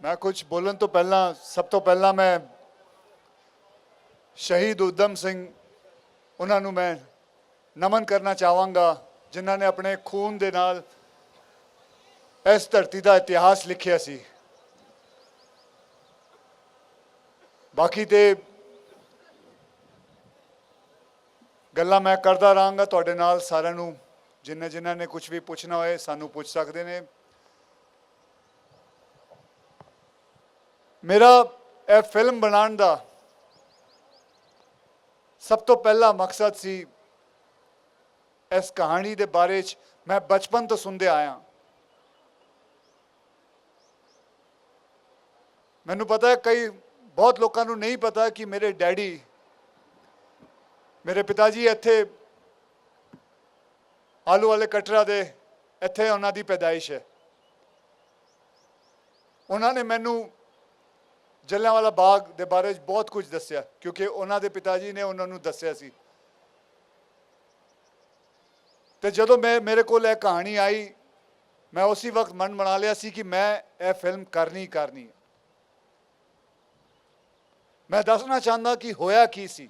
ਮੈਂ ਕੁਝ ਬੋਲਣ ਤੋਂ ਪਹਿਲਾਂ, ਸਭ ਤੋਂ ਪਹਿਲਾਂ ਮੈਂ ਸ਼ਹੀਦ ਉਦਮ ਸਿੰਘ, ਉਹਨਾਂ ਨੂੰ ਮੈਂ ਨਮਨ ਕਰਨਾ ਚਾਹਾਂਗਾ, ਜਿਨ੍ਹਾਂ ਨੇ ਆਪਣੇ ਖੂਨ ਦੇ ਨਾਲ ਇਸ ਧਰਤੀ ਦਾ ਇਤਿਹਾਸ ਲਿਖਿਆ ਸੀ। ਬਾਕੀ ਤੇ ਗੱਲਾਂ ਮੈਂ ਕਰਦਾ ਰਹਾਂਗਾ, ਤੁਹਾਡੇ ਨਾਲ ਸਾਰਿਆਂ ਨੂੰ ਜਿਨ੍ਹਾਂ ਜਿਨ੍ਹਾਂ ਨੇ ਕੁਝ ਵੀ ਪੁੱਛਣਾ ਹੋਏ ਸਾਨੂੰ ਪੁੱਛ ਸਕਦੇ ਨੇ। ਮੇਰਾ ਇਹ ਫਿਲਮ ਬਣਾਉਣ ਦਾ ਸਭ ਤੋਂ ਪਹਿਲਾ ਮਕਸਦ ਸੀ ਇਸ ਕਹਾਣੀ ਦੇ ਬਾਰੇ ਚ ਮੈਂ ਬਚਪਨ ਤੋਂ ਸੁਣਦੇ ਆਇਆ ਮੈਨੂੰ ਪਤਾ ਹੈ, ਕਈ ਬਹੁਤ ਲੋਕਾਂ ਨੂੰ ਨਹੀਂ ਪਤਾ ਕਿ ਮੇਰੇ ਡੈਡੀ, ਮੇਰੇ ਪਿਤਾ ਜੀ ਇੱਥੇ ਆਲੂ ਵਾਲੇ ਕਟਰਾ ਦੇ ਇੱਥੇ ਉਹਨਾਂ ਦੀ ਪੈਦਾਇਸ਼ ਹੈ। ਉਹਨਾਂ ਨੇ ਮੈਨੂੰ ਜਲਿਆਂਵਾਲਾ ਬਾਗ ਦੇ ਬਾਰੇ 'ਚ ਬਹੁਤ ਕੁਝ ਦੱਸਿਆ, ਕਿਉਂਕਿ ਉਹਨਾਂ ਦੇ ਪਿਤਾ ਜੀ ਨੇ ਉਹਨਾਂ ਨੂੰ ਦੱਸਿਆ ਸੀ। ਤੇ ਜਦੋਂ ਮੈਂ, ਮੇਰੇ ਕੋਲ ਇਹ ਕਹਾਣੀ ਆਈ, ਮੈਂ ਉਸੇ ਵਕਤ ਮਨ ਬਣਾ ਲਿਆ ਸੀ ਕਿ ਮੈਂ ਇਹ ਫਿਲਮ ਕਰਨੀ ਕਰਨੀ ਹੈ। ਮੈਂ ਦੱਸਣਾ ਚਾਹੁੰਦਾ ਕਿ ਹੋਇਆ ਕੀ ਸੀ।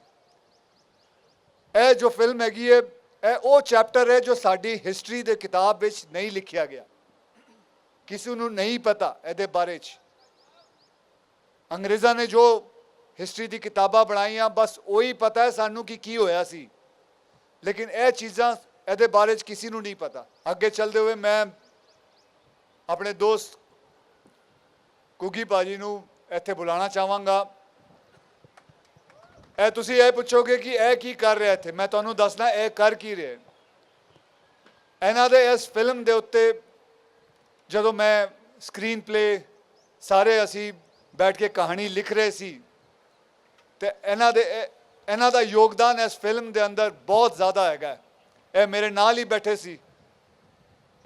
ਇਹ ਜੋ ਫਿਲਮ ਹੈਗੀ ਹੈ, ਇਹ ਉਹ ਚੈਪਟਰ ਹੈ ਜੋ ਸਾਡੀ ਹਿਸਟਰੀ ਦੇ ਕਿਤਾਬ ਵਿੱਚ ਨਹੀਂ ਲਿਖਿਆ ਗਿਆ। ਕਿਸੇ ਨੂੰ ਨਹੀਂ ਪਤਾ ਇਹਦੇ ਬਾਰੇ ਚ। ਅੰਗਰੇਜ਼ਾਂ ਨੇ ਜੋ ਹਿਸਟਰੀ ਦੀ ਕਿਤਾਬਾਂ ਬਣਾਈਆਂ, ਬਸ ਉਹੀ ਪਤਾ ਹੈ ਸਾਨੂੰ ਕਿ ਕੀ ਹੋਇਆ ਸੀ। ਲੇਕਿਨ ਇਹ ਚੀਜ਼ਾਂ ਇਹਦੇ ਬਾਰੇ ਚ ਕਿਸੇ ਨੂੰ ਨਹੀਂ ਪਤਾ। ਅੱਗੇ ਚੱਲਦੇ ਹੋਏ ਮੈਂ ਆਪਣੇ ਦੋਸਤ ਕੁਗੀ ਬਾਜੀ ਨੂੰ ਇੱਥੇ ਬੁਲਾਉਣਾ ਚਾਹਾਂਗਾ। ਇਹ ਤੁਸੀਂ ਇਹ ਪੁੱਛੋਗੇ ਕਿ ਇਹ ਕੀ ਕਰ ਰਿਹਾ ਇੱਥੇ? ਮੈਂ ਤੁਹਾਨੂੰ ਦੱਸਣਾ ਇਹ ਕਰ ਕੀ ਰਿਹਾ ਇਹਨਾਂ ਦੇ ਇਸ ਫਿਲਮ ਦੇ ਉੱਤੇ ਜਦੋਂ ਮੈਂ ਸਕਰੀਨ ਪਲੇ ਸਾਰੇ ਅਸੀਂ ਬੈਠ ਕੇ ਕਹਾਣੀ ਲਿਖ ਰਹੇ ਸੀ, ਤੇ ਇਹਨਾਂ ਦੇ, ਇਹਨਾਂ ਦਾ ਯੋਗਦਾਨ ਇਸ ਫਿਲਮ ਦੇ ਅੰਦਰ ਬਹੁਤ ਜ਼ਿਆਦਾ ਹੈਗਾ। ਇਹ ਮੇਰੇ ਨਾਲ ਹੀ ਬੈਠੇ ਸੀ।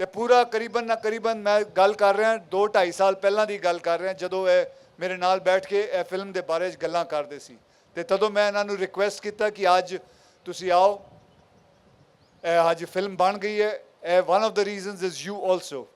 ਤੇ ਪੂਰਾ ਕਰੀਬਨ ਨਾ ਕਰੀਬਨ ਮੈਂ ਗੱਲ ਕਰ ਰਿਹਾ 2 2.5 ਸਾਲ ਪਹਿਲਾਂ ਦੀ ਗੱਲ ਕਰ ਰਿਹਾ, ਜਦੋਂ ਇਹ ਮੇਰੇ ਨਾਲ ਬੈਠ ਕੇ ਇਹ ਫਿਲਮ ਦੇ ਬਾਰੇ 'ਚ ਗੱਲਾਂ ਕਰਦੇ ਸੀ। ਤੇ ਤਦੋਂ ਮੈਂ ਇਹਨਾਂ ਨੂੰ ਰਿਕੁਐਸਟ ਕੀਤਾ ਕਿ ਅੱਜ ਤੁਸੀਂ ਆਓ। ਇਹ ਅੱਜ ਫਿਲਮ ਬਣ ਗਈ ਹੈ। ਇਹ one of the reasons is you also